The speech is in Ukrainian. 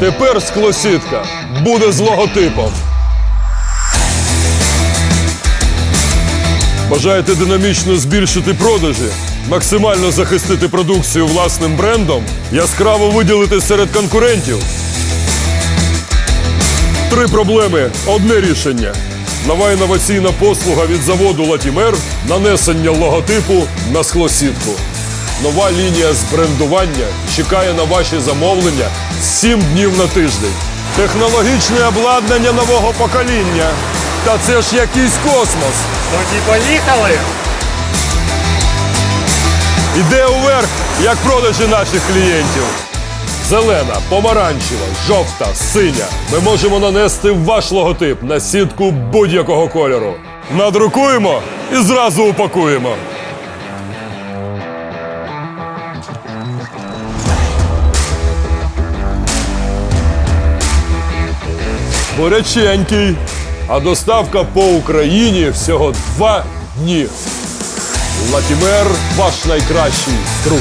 Тепер склосітка буде з логотипом. Бажаєте динамічно збільшити продажі, максимально захистити продукцію власним брендом, яскраво виділити серед конкурентів. Три проблеми, одне рішення. Нова інноваційна послуга від заводу Латімер нанесення логотипу на склосітку. Нова лінія з брендування чекає на ваші замовлення 7 днів на тиждень. Технологічне обладнання нового покоління. Та це ж якийсь космос. Тоді поїхали! Іде уверх, як продажі наших клієнтів. Зелена, помаранчева, жовта, синя. Ми можемо нанести ваш логотип на сітку будь-якого кольору. Надрукуємо і зразу упакуємо. Горяченький. А доставка по Україні всього два дні. Латімер ваш найкращий друг.